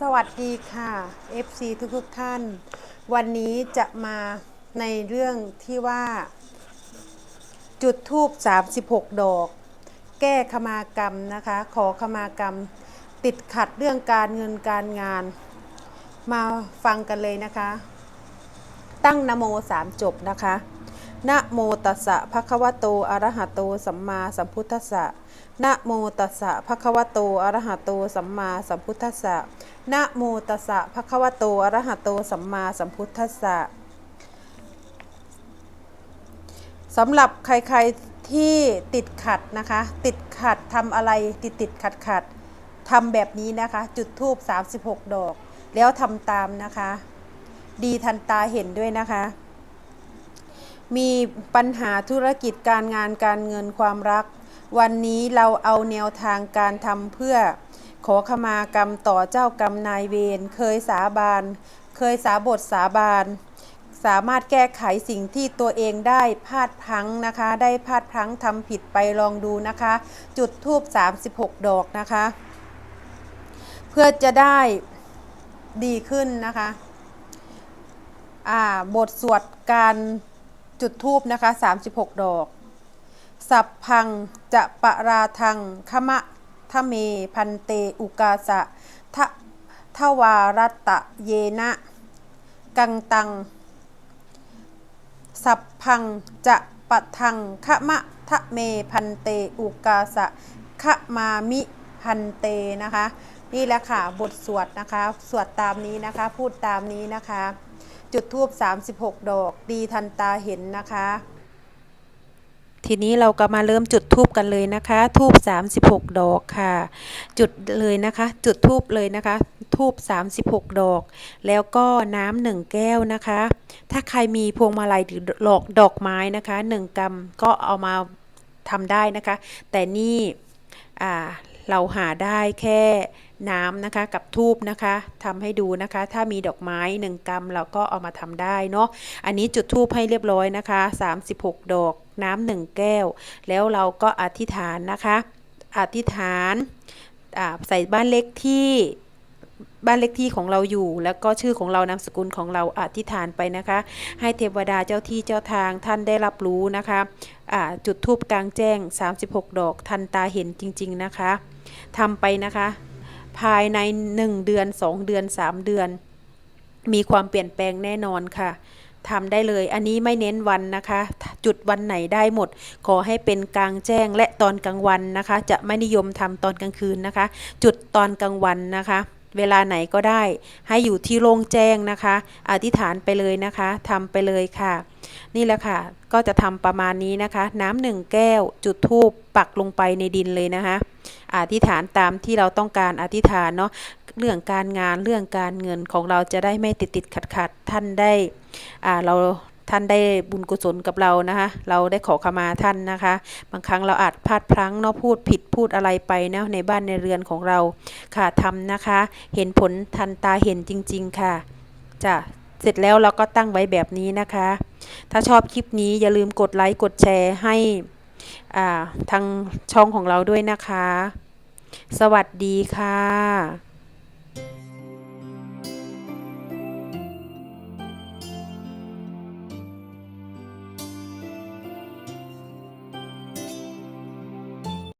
สวัสดีค่ะ FC ทุกทุกท่าน วันนี้จะมาในเรื่องที่ว่า จุดทูบ36 ดอก แก้ขมากรรมนะคะ ขอขมากรรม ติดขัดเรื่องการเงินการงาน มาฟังกันเลยนะคะ ตั้งนโมสามจบนะคะ นะโมตัสสะภะคะวะโต อะระหะโต สัมมาสัมพุทธัสสะนะโมตัสสะภะคะวะโต อะระหะโต สัมมาสัมพุทธัสสะนะโมตัสสะภะคะวะโต อะระหะโต สัมมาสัมพุทธัสสะสำหรับใครๆที่ติดขัดนะคะ ติดขัดทำอะไรติดติดขัดขัดทำแบบนี้นะคะ จุดทูบ36 ดอก แล้วทำตามนะคะ ดีทันตาเห็นด้วยนะคะ มีปัญหาธุรกิจการงานการเงินความรัก วันนี้เราเอาแนวทางการทำเพื่อ ขอขมากรรมต่อเจ้ากรรมนายเวรเคยสาบานเคยสาบทสาบานสามารถแก้ไขสิ่งที่ตัวเองได้พลาดพลั้งนะคะ ได้พลาดพลั้งทำผิดไปลองดูนะคะ จุดทูบ36 ดอกนะคะ เพื่อจะได้ดีขึ้นนะคะ อ่า บทสวดการ จุดทูบนะคะ 36 ดอก สัพพังจะปะราทังขมะทะเม พันเต อุกาสะทะทวารัตตะเยนะ กังตัง สัพพังจะปะทังขมะทะเม พันเต อุกาสะขมามิ พันเตนะคะ นี่แหละค่ะ บทสวดนะคะ สวดตามนี้นะคะ พูดตามนี้นะคะ จุดทูบ36 ดอก ดีทันตาเห็นนะคะ ทีนี้เราก็มาเริ่มจุดทูบกันเลยนะคะ ทูบ36 ดอกค่ะ จุดเลยนะคะ จุดทูบเลยนะคะ ทูบ36 ดอก แล้วก็น้ำหนึ่งแก้วนะคะ ถ้าใครมีพวงมาลัยหรือดอกดอกไม้นะคะ 1กรัมก็เอามาทำได้นะคะ แต่นี่อ่า เราหาได้แค่น้ำนะคะกับทูบนะคะทำให้ดูนะคะ ถ้ามีดอกไม้ 1กรัมเราก็เอามาทำได้เนาะอันนี้จุดทูบให้เรียบร้อยนะคะ 36 ดอกน้ำหนึ่งแก้ว แล้วเราก็อธิษฐานนะคะ อธิษฐานใส่บ้านเล็กที่ บ้านเล็กที่ของเราอยู่ แล้วก็ชื่อของเรานามสกุลของเราอธิษฐานไปนะคะ ให้เทวดาเจ้าที่เจ้าทางท่านได้รับรู้นะคะะจุดทูบกลางแจ้ง 36 ดอกทันตาเห็นจริง ๆนะคะทำไปนะคะ ภายใน 1 เดือน 2 เดือน 3 เดือน มีความเปลี่ยนแปลงแน่นอนค่ะทำได้เลย อันนี้ไม่เน้นวันนะคะ จุดวันไหนได้หมด ขอให้เป็นกลางแจ้งและตอนกลางวันนะคะ จะไม่นิยมทำตอนกลางคืนนะคะ จุดตอนกลางวันนะคะ เวลาไหนก็ได้ ให้อยู่ที่โล่งแจ้งนะคะ อธิษฐานไปเลยนะคะทำไปเลยค่ะ นี่แหละค่ะ ก็จะทำประมาณนี้นะคะ น้ำหนึ่งแก้ว จุดทูบปักลงไปในดินเลยนะคะอธิษฐานตามที่เราต้องการอธิษฐานเนาะเรื่องการงานเรื่องการเงินของเราจะได้ไม่ติดติดขัดขัดท่านได้อ่าเรา ท่านได้บุญกุศลกับเรานะคะเราได้ขอขมาท่านนะคะ บางครั้งเราอาจพลาดพลั้งเนาะพูดผิดพูดอะไรไปนะในบ้านในเรือนของเราค่ะทำนะคะ เห็นผลทันตาเห็นจริง ๆ ค่ะจะเสร็จแล้วเราก็ตั้งไว้แบบนี้นะคะ ถ้าชอบคลิปนี้อย่าลืมกดไลค์กดแชร์ให้ทางช่องของเราด้วยนะคะ สวัสดีค่ะ